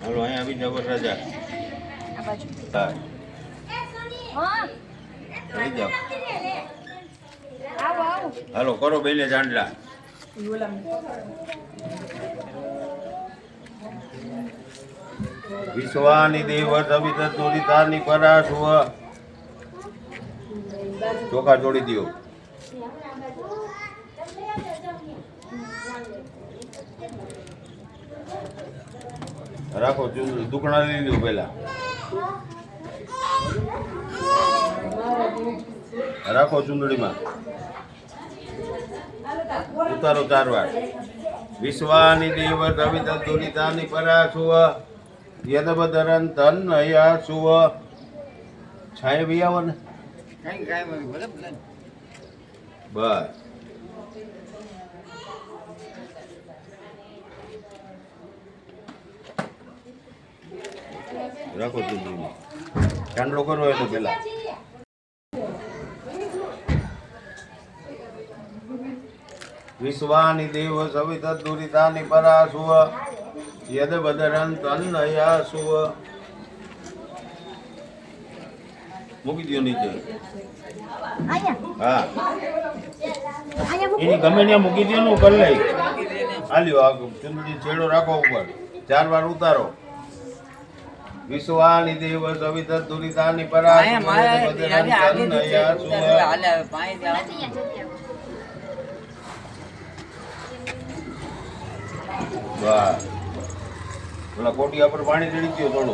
હાલો અહીંયા આવી જાવ રાજા. હા. આવી હાલો કરો બેને જાંડલા. વિશ્વાની દેવ સવિત દુરિતાની પરા સુવ ચોખા જોડી દો રાખો દુકણા લઈ લીધું પેલા રાખો ચુંદડીમાં. ઉતારો ચાર વાર. વિશ્વાની દેવ રવિ દુરિતાની પરા સુવ યદબદરન તન નયા સુવ છાય ભલે. બસ. રાખો તું ચાંદલો કરો એટલે પેલા. વિશ્વાની દેવ સવિત દુરિતાની પરા સુવ યદ બદરન તન નયા સુવ મૂકી દો નીચે. હા. એની ગમે ત્યાં મૂકી દો ને કરી લઈ. હાલ્યો, આ ચુંદડી છેડો રાખો ઉપર. ચાર વાર ઉતારો. વિશ્વાની દેવ સવિત દુરિતાની પરા ઓલા કોટિયા પર પાણી રેડી દો થોડું.